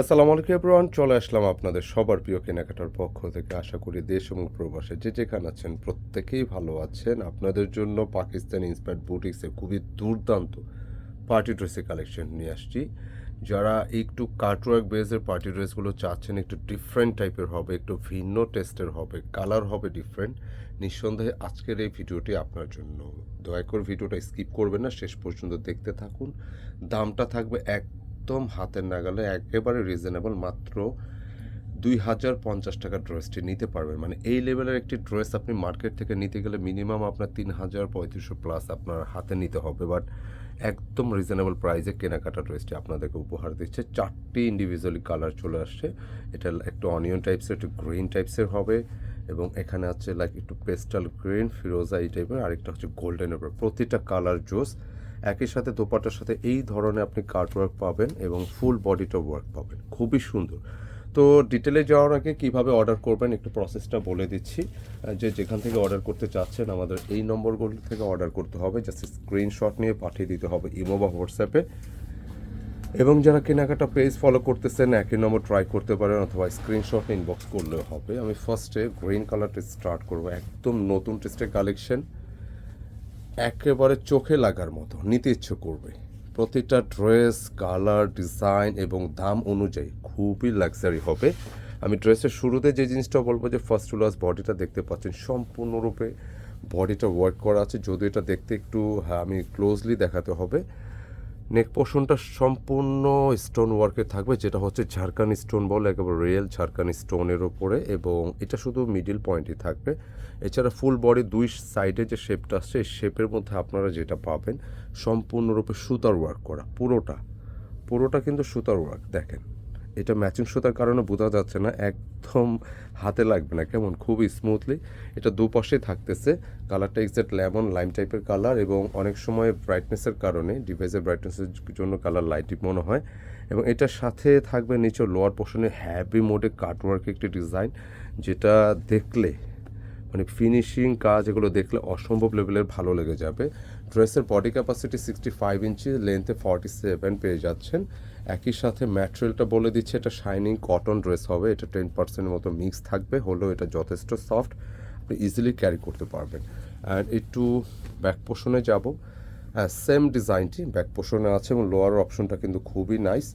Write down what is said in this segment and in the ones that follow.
আসসালামু আলাইকুম এভরিওয়ান, চলে আসলাম আপনাদের সবার প্রিয় কেনাকাটার পক্ষ থেকে। আশা করি দেশ এবং প্রবাসে যে যেখানে আছেন প্রত্যেকেই ভালো আছেন। আপনাদের জন্য পাকিস্তান ইন্সপায়ার্ড বুটিক্সে খুবই দুর্দান্ত পার্টি ড্রেসের কালেকশন নিয়ে আসছি। যারা একটু কাটওয়ার্ক বেসের পার্টি ড্রেসগুলো চাচ্ছেন, একটু ডিফারেন্ট টাইপের হবে, একটু ভিন্ন টেস্টের হবে কালার হবে ডিফারেন্ট নিঃসন্দেহে আজকের এই ভিডিওটি আপনার জন্য। দয়া করে ভিডিওটা স্কিপ করবেন না, শেষ পর্যন্ত দেখতে থাকুন। দামটা থাকবে একদম হাতের নাগালে একেবারে রিজনেবল মাত্র দুই হাজার পঞ্চাশ টাকার ড্রেসটি নিতে পারবেন। মানে এই লেভেলের একটি ড্রেস আপনি মার্কেট থেকে নিতে গেলে মিনিমাম আপনার তিন হাজার পঁয়ত্রিশশো প্লাস আপনার হাতে নিতে হবে। বাট একদম রিজনেবল প্রাইসে কেনাকাটা ড্রেসটি আপনাদেরকে উপহার দিচ্ছে। চারটি ইন্ডিভিজুয়ালি কালার চলে আসছে। এটা একটু অনিয়ন টাইপসের একটু গ্রিন টাইপসের হবে। এবং এখানে আছে লাইক একটু পেস্টাল গ্রিন ফিরোজা এই টাইপের আরেকটা হচ্ছে গোল্ডেন উপর। প্রতিটা কালার জোস একই সাথে দোপাটার সাথে এই ধরনের আপনি কার্ট ওয়ার্ক পাবেন এবং ফুল বডিটা ওয়ার্ক পাবেন। খুবই সুন্দর। তো ডিটেলে যাওয়ার আগে কীভাবে অর্ডার করবেন একটু প্রসেসটা বলে দিচ্ছি। যে যেখান থেকে অর্ডার করতে চাচ্ছেন, আমাদের এই নম্বরগুলো থেকে অর্ডার করতে হবে। জাস্ট স্ক্রিনশট নিয়ে পাঠিয়ে দিতে হবে ইমো বা হোয়াটসঅ্যাপে। এবং যারা কেনাকাটা পেজ ফলো করতেছেন, একই নম্বর ট্রাই করতে পারেন অথবা স্ক্রিনশট ইনবক্স করলেও হবে। আমি ফার্স্টে গ্রিন কালারটা স্টার্ট করব। একদম নতুন টেস্টের কালেকশন একেবারে চোখে লাগার মতো নিতে ইচ্ছে করবে। প্রতিটা ড্রেস কালার ডিজাইন এবং দাম অনুযায়ী খুবই লাক্সারি হবে। আমি ড্রেসের শুরুতে যে জিনিসটা বলব যে ফার্স্ট ক্লাস বডিটা দেখতে পাচ্ছেন সম্পূর্ণরূপে বডিটা ওয়ার্ক করা আছে। যদিও এটা দেখতে একটু হ্যাঁ, আমি ক্লোজলি দেখাতে হবে। নেক পোর্শনটা সম্পূর্ণ স্টোন ওয়ার্কে থাকবে, যেটা হচ্ছে ঝাড়খানি স্টোন বলে একেবারে রিয়েল ঝাড়খান স্টোনের ওপরে, এবং এটা শুধু মিডিল পয়েন্টই থাকবে। এছাড়া ফুল বডি দুই সাইডে যে শেপটা আসছে, এই শেপের মধ্যে আপনারা যেটা পাবেন, সম্পূর্ণরূপে সুতার ওয়ার্ক করা, পুরোটা। পুরোটা কিন্তু সুতার ওয়ার্ক দেখেন। এটা ম্যাচিং সুতার কারণে বোঝা যাচ্ছে না, একদম হাতে লাগবে না, কেমন? খুবই স্মুথলি এটা দুপাশে থাকতেছে। কালারটা এক্সাক্ট লেমন লাইম টাইপের কালার এবং অনেক সময় ব্রাইটনেসের কারণে ডিভাইসের ব্রাইটনেসের জন্য কালার লাইটই মনে হয় এবং এটার সাথে থাকবে নিচে লোয়ার পোর্শনে হ্যাভি মোডে কাটওয়ার্ক একটি ডিজাইন যেটা দেখলে মানে ফিনিশিং কাজ এগুলো দেখলে অসম্ভব লেভেলের ভালো লেগে যাবে। ড্রেসের body capacity sixty five inch লেন্থে forty seven পেয়ে যাচ্ছেন। একই সাথে ম্যাটেরিয়ালটা বলে দিচ্ছে, এটা শাইনিং কটন ড্রেস হবে, এটা টেন পার্সেন্টের মতো মিক্স থাকবে, হলেও এটা যথেষ্ট সফট আপনি ইজিলি ক্যারি করতে পারবেন। অ্যান্ড একটু ব্যাক পোর্শনে যাব। হ্যাঁ সেম ডিজাইনটি ব্যাক পোর্শনে আছে এবং লোয়ার অপশনটা কিন্তু খুবই নাইস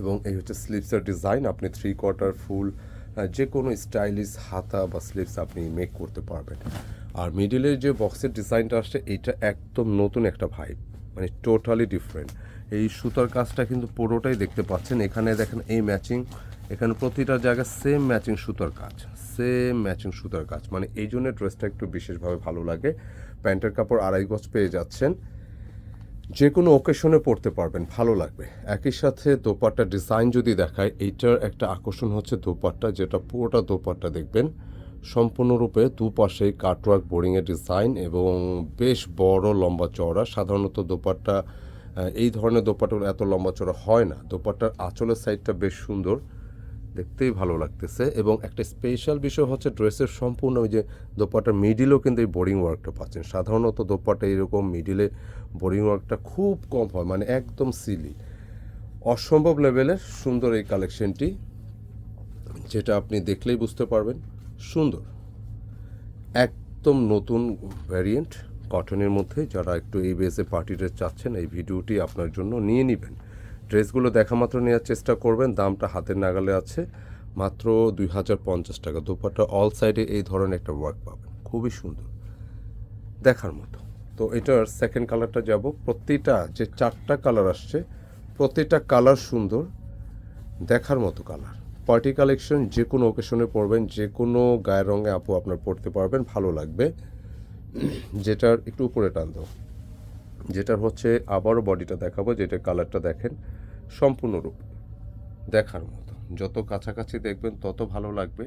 এবং এই হচ্ছে স্লিভসের ডিজাইন আপনি থ্রি কোয়ার্টার ফুল যে কোনো স্টাইলিশ হাতা বা স্লিভস আপনি মেক করতে পারবেন। আর মিডিলের যে বক্সের ডিজাইনটা আসছে, এটা একদম নতুন একটা ভাইব মানে টোটালি ডিফারেন্ট এই সুতার কাজটা কিন্তু পুরোটাই দেখতে পাচ্ছেন। এখানে দেখেন এই ম্যাচিং এখানে প্রতিটা জায়গায় সেম ম্যাচিং সুতার কাজ সেম ম্যাচিং সুতার কাজ। মানে এই জন্য ড্রেসটা একটু বিশেষভাবে ভালো লাগে। প্যান্টের কাপড় আড়াই গজ পেয়ে যাচ্ছেন। যে কোনো ওকেশনে পড়তে পারবেন, ভালো লাগবে। একই সাথে দোপাট্টা ডিজাইন যদি দেখায় এইটার একটা আকর্ষণ হচ্ছে দোপাট্টা, যেটা পুরোটা দোপাট্টা দেখবেন। সম্পূর্ণরূপে দুপাশে কাটওয়ার্ক বোরিংয়ের ডিজাইন এবং বেশ বড় লম্বা চওড়া। সাধারণত দোপাট্টা এই ধরনের দোপাট্টাগুলো এত লম্বা চড়া হয় না। দোপাট্টার আঁচলের সাইডটা বেশ সুন্দর, দেখতেই ভালো লাগতেছে এবং একটা স্পেশাল বিষয় হচ্ছে ড্রেসের সম্পূর্ণ ওই যে দোপাটার মিডিলেও কিন্তু এই বোরিং ওয়ার্কটা পাচ্ছেন। সাধারণত দোপাটা এরকম মিডিলে বোরিং ওয়ার্কটা খুব কম হয় মানে একদম সিলি অসম্ভব লেভেলের সুন্দর এই কালেকশনটি যেটা আপনি দেখলেই বুঝতে পারবেন। সুন্দর। একদম নতুন ভ্যারিয়েন্ট কটনের মধ্যে যারা একটু এই বেসে পার্টি ড্রেস চাচ্ছেন, এই ভিডিওটি আপনার জন্য নিয়ে নেবেন। ড্রেসগুলো দেখা মাত্র নেওয়ার চেষ্টা করবেন, দামটা হাতের নাগালে আছে মাত্র দুই হাজার পঞ্চাশ টাকা। দুপাটা অল সাইডে এই ধরনের একটা ওয়ার্ক পাবেন। খুবই সুন্দর। দেখার মতো। তো এটার সেকেন্ড কালারটা যাব। প্রতিটা যে চারটা কালার আসছে, প্রতিটা কালার সুন্দর। দেখার মতো কালার পার্টি কালেকশন যে কোনো ওকেশনে পরবেন, যে কোনো গায়ের রঙে আপু আপনার পরতে পারবেন, ভালো লাগবে। যেটার একটু উপরে টান দাও। যেটার হচ্ছে আবারও বডিটা দেখাবো, যেটা কালারটা দেখেন সম্পূর্ণরূপ দেখার মতো। যত কাছাকাছি দেখবেন, তত ভালো লাগবে।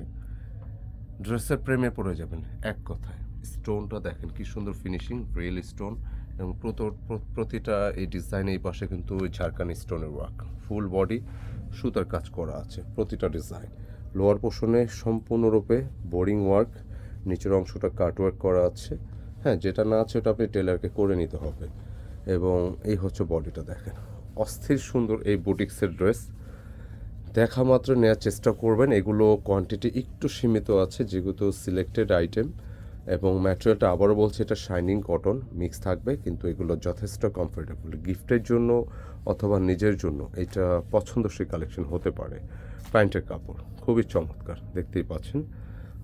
ড্রেসের প্রেমে পড়ে যাবেন, এক কথায়। স্টোনটা দেখেন, কি সুন্দর ফিনিশিং রিয়েল স্টোন এবং প্রত- প্রতিটা এই ডিজাইন এই পাশে কিন্তু ওই ঝাড়খানি স্টোনের ওয়ার্ক ফুল বডি সুতার কাজ করা আছে প্রতিটা ডিজাইন লোয়ার পোর্শনে সম্পূর্ণরূপে বোরিং ওয়ার্ক নিচের অংশটা কাট ওয়ার্ক করা আছে। হ্যাঁ যেটা না আছে ওটা আপনি টেলারকে করে নিতে হবে। এবং এই হচ্ছে বডিটা দেখেন। অস্থির সুন্দর এই বুটিক্সের ড্রেস দেখা মাত্র নেওয়ার চেষ্টা করবেন। এগুলো কোয়ান্টিটি একটু সীমিত আছে যেগুলো সিলেক্টেড আইটেম এবং ম্যাটেরিয়ালটা আবারও বলছি, এটা শাইনিং কটন মিক্স থাকবে, কিন্তু এগুলো যথেষ্ট কমফোর্টেবল গিফটের জন্য অথবা নিজের জন্য এটা পছন্দসই কালেকশন হতে পারে। প্যান্টের কাপড়, খুবই চমৎকার, দেখতেই পাচ্ছেন।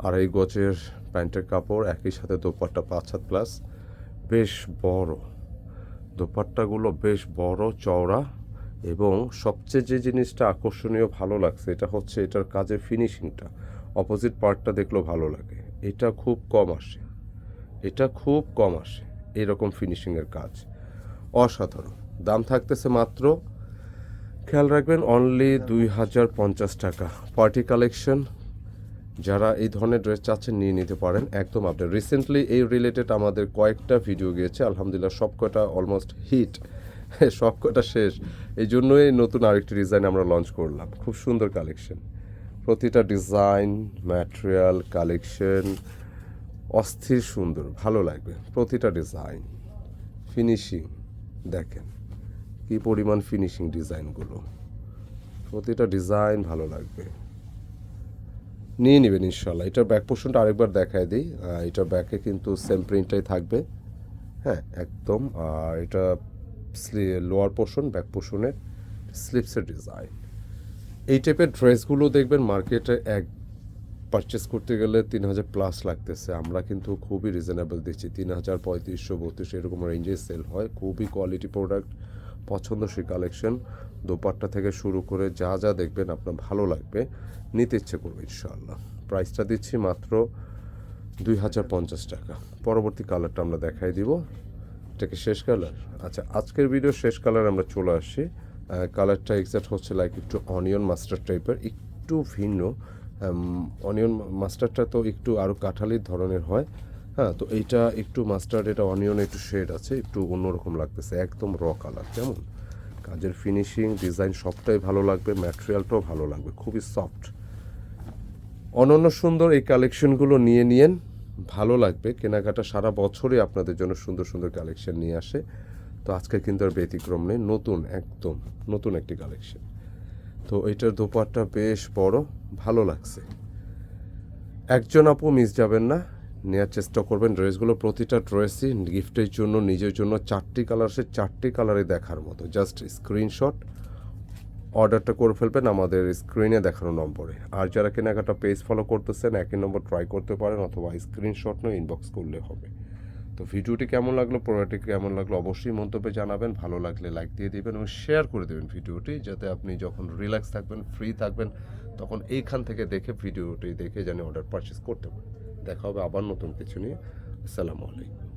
আর এই গজের প্যান্টের কাপড়, একই সাথে দোপাট্টা পাঁচ হাত প্লাস বেশ বড়। দোপাট্টাগুলো বেশ বড়, চওড়া এবং সবচেয়ে যে জিনিসটা আকর্ষণীয় ভালো লাগছে, এটা হচ্ছে এটার কাজের ফিনিশিংটা অপোজিট পার্টটা দেখলেও ভালো লাগে। এটা খুব কম আসে। এটা খুব কম আসে এরকম ফিনিশিংয়ের কাজ। অসাধারণ। দাম থাকতেছে মাত্র, খেয়াল রাখবেন অনলি দুই হাজার পঞ্চাশ টাকা। পার্টি কালেকশন যারা এই ধরনের ড্রেস চাচ্ছেন নিয়ে নিতে পারেন। একদম আপডেট রিসেন্টলি এই রিলেটেড আমাদের কয়েকটা ভিডিও গিয়েছে। আলহামদুলিল্লাহ সব কটা অলমোস্ট হিট সব কটা শেষ। এই জন্যই নতুন আরেকটি ডিজাইন আমরা লঞ্চ করলাম। খুব সুন্দর কালেকশন প্রতিটা ডিজাইন ম্যাটেরিয়াল কালেকশন অস্থির সুন্দর। ভালো লাগবে। প্রতিটা ডিজাইন ফিনিশিং দেখেন কি পরিমাণ ফিনিশিং ডিজাইনগুলো প্রতিটা ডিজাইন ভালো লাগবে। নিয়ে নেবেন ইনশাল্লাহ এটার ব্যাক পোর্শনটা আরেকবার দেখায় দিই। এটার ব্যাকে কিন্তু সেম প্রিন্টটাই থাকবে। হ্যাঁ একদম। আর এটা লোয়ার পোর্শন ব্যাক পোর্শনের স্লিপসের ডিজাইন এই টাইপের ড্রেসগুলো দেখবেন মার্কেটে এক পারচেস করতে গেলে তিন হাজার প্লাস লাগতেছে। আমরা কিন্তু খুবই রিজনেবল দিচ্ছি। তিন হাজার, পঁয়ত্রিশশো, বত্রিশশো, এরকম রেঞ্জে সেল হয়। খুবই কোয়ালিটি প্রোডাক্ট পছন্দসই কালেকশন দোপাট্টা থেকে শুরু করে যা যা দেখবেন আপনার ভালো লাগবে, নিতে ইচ্ছে করবে ইনশাআল্লাহ। প্রাইসটা দিচ্ছি মাত্র দুই হাজার পঞ্চাশ টাকা। পরবর্তী কালারটা আমরা দেখাই দিব। এটা কি শেষ কালার? আচ্ছা আজকের ভিডিও শেষ কালার আমরা চলে আসছি কালারটা এক্সাক্ট হচ্ছে লাইক একটু অনিয়ন মাস্টার টাইপের একটু ভিন্ন। অনিয়ন মাস্টারটা তো একটু আরও কাঠালির ধরনের হয়। হ্যাঁ তো এইটা একটু মাস্টার্ড এটা অনিয়ন একটু শেড আছে, একটু অন্যরকম লাগতেছে, একদম র কালার কেমন? কাজের ফিনিশিং ডিজাইন সবটাই ভালো লাগবে ম্যাটেরিয়ালটাও ভালো লাগবে, খুবই সফট অনন্য সুন্দর এই কালেকশনগুলো নিয়ে নিয়েন, ভালো লাগবে। কেনাকাটা সারা বছরই আপনাদের জন্য সুন্দর সুন্দর কালেকশন নিয়ে আসে। তো আজকে কিন্তু আর ব্যতিক্রম নেই, নতুন, একদম নতুন একটি কালেকশন তো এটার দোপাট্টা বেশ বড়, ভালো লাগছে। একজন আপু মিস যাবেন না নেওয়ার চেষ্টা করবেন। ড্রেসগুলো প্রতিটা ড্রেসই গিফটের জন্য, নিজের জন্য চারটি কালার, সে চারটি কালারে দেখার মতো। জাস্ট স্ক্রিনশট, অর্ডারটা করে ফেলবেন আমাদের স্ক্রিনে দেখানো নম্বরে। আর যারা কেনাকাটা পেজ ফলো করতেছেন, একই নম্বর ট্রাই করতে পারেন অথবা স্ক্রিনশট নয় ইনবক্স করলে হবে। তো ভিডিওটি কেমন লাগল প্রোডাক্টটি কেমন লাগল অবশ্যই মন্তব্যে জানাবেন। ভালো লাগলে লাইক দিয়ে দিবেন এবং শেয়ার করে দেবেন ভিডিওটি যাতে আপনি যখন রিল্যাক্স থাকবেন ফ্রি থাকবেন, তখন এইখান থেকে দেখে ভিডিওটি দেখে জানি অর্ডার পারচেস করতে পারেন। দেখা হবে আবার নতুন কিছু নিয়ে। আসসালামু আলাইকুম।